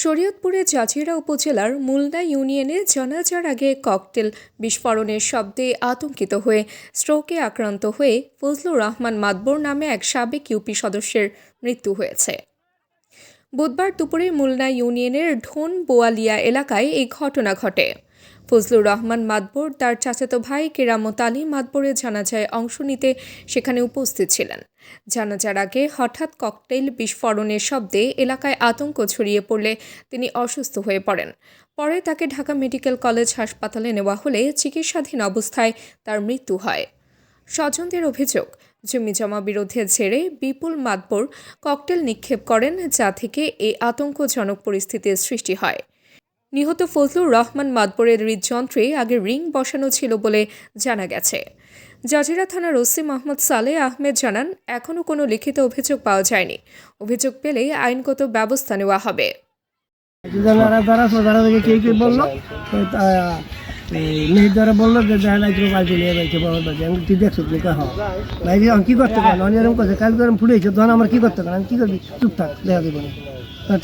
শরীয়তপুরের জাজিরা উপজেলার মুলনা ইউনিয়নে জানাজার আগে ককটেল বিস্ফোরণের শব্দে আতঙ্কিত হয়ে স্ট্রোকে আক্রান্ত হয়ে ফজলুর রহমান মাদবর নামে এক সাবেক ইউপি সদস্যের মৃত্যু হয়েছে। বুধবার দুপুরে মুলনা ইউনিয়নের ঢোন বোয়ালিয়া এলাকায় এই ঘটনা ঘটে। ফজলুর রহমান মাতবর, তার চাচাতো ভাই কেরামত আলী মাতবরের জানাজায় অংশ নিতে সেখানে উপস্থিত ছিলেন। জানাজার আগে হঠাৎ ককটেল বিস্ফোরণের শব্দে এলাকায় আতঙ্ক ছড়িয়ে পড়লে তিনি অসুস্থ হয়ে পড়েন। পরে তাকে ঢাকা মেডিকেল কলেজ হাসপাতালে নেওয়া হলে চিকিৎসাধীন অবস্থায় তার মৃত্যু হয়। স্বজনদের অভিযোগ, জমিজমা বিরোধের ছেড়ে বিপুল মাতবর ককটেল নিক্ষেপ করেন, যা থেকে এই আতঙ্কজনক পরিস্থিতির সৃষ্টি হয়। নিহত ফজলুর রহমান মাতবরের হৃদযন্ত্রে আগে রিং বসানো ছিল বলে জানা গেছে। জাজিরা থানার ওসি মোহাম্মদ সালে আহমেদ জানান, এখনও কোনো লিখিত অভিযোগ পাওয়া যায়নি। অভিযোগ পেলে আইনগত ব্যবস্থা নেওয়া হবে। মেয়ের দ্বারা বলল যে দেখা নাই তুমি বাড়িতে নিয়ে যাইছে বাবার বাড়ি আমি তুই দেখছ তুমি কা হও ভাই আমি কি করতে পারলাম আমি এরকম করছে, কাজ করে ফুটেছে তখন আমার কি করতে পারলাম কি করবি? চুপ থাক, দেখা দিব না।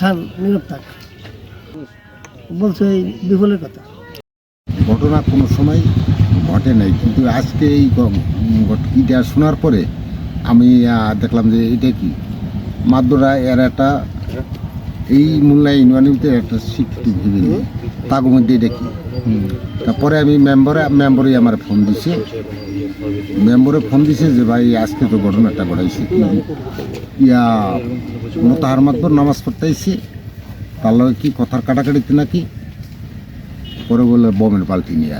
ঠান নীরব থাক। বলছো এই বিফলের কথা। ঘটনা কোনো সময় ঘটে নাই, কিন্তু আজকে এই ইটা শোনার পরে আমি দেখলাম যে এটা কি? মাদ্দরা এর একটা এই মোল্লা ইউনিভার্সিটিতে একটা শিক্ষিত ভেবে নিই তার মধ্যে দেখি। তারপরে আমি মেম্বারে মেম্বারই আমার ফোন দিছে। মেম্বারে ফোন দিছে যে ভাই আজকে তো ঘটনাটা ঘটাইছে ইয়া মোতাহার মাতবর নামাজ পড়তে আইছে তার লগে কি কথার কাটাকাটিতে নাকি? পরে বলে বোমের পাল্টি নিয়ে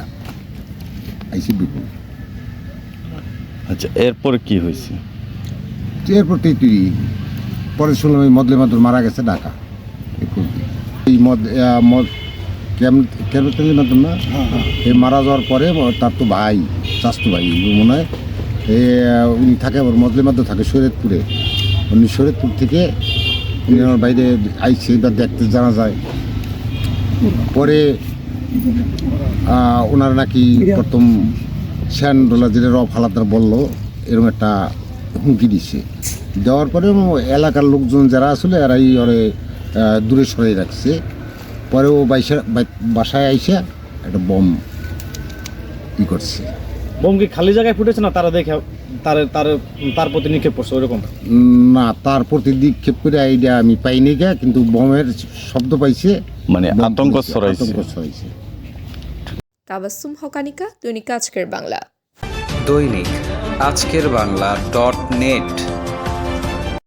আইসি বিপুল। আচ্ছা এরপরে কি হয়েছে? এরপর তুই পরে শুনলাম এই মদলে মাদুর মারা গেছে ঢাকা। এই। এই মদ আহ, মদ কেরবেতালি মাদুর না এই মারা যাওয়ার পরে তার তো ভাই চাস্তু ভাই মনে হয়। এ উনি থাকে আবার মাদুর থাকে শরীয়তপুরে। উনি শরীয়তপুর থেকে উনি আমার বাইরে আইসে বা দেখতে জানা যায়। পরে ওনার নাকি প্রথম শ্যান ডোলা যেটা রফ হালাদার বলল এরকম একটা হুমকি দিচ্ছে দেওয়ার পরে এলাকার লোকজন যারা আসলে এরাই ওরে দূরে সরাই রাখছে পরে ও বাইসা বাসায় আইসা একটা বম ই করছে। বোম কি খালি জায়গায় ফুটেছে না তারা দেখে তার তার তার প্রতি নিক্ষেপ করছে ওরকম না তার প্রতি দিক্ষেপ করে আইডিয়া আমি পাইনি গা কিন্তু বমের শব্দ পাইছে। মানে আতঙ্ক ছড়াইছে। আতঙ্ক ছড়াইছে। তাবাসুম হকানিকা দৈনিক আজকের বাংলা। দৈনিক আজকের বাংলা ডট নেট।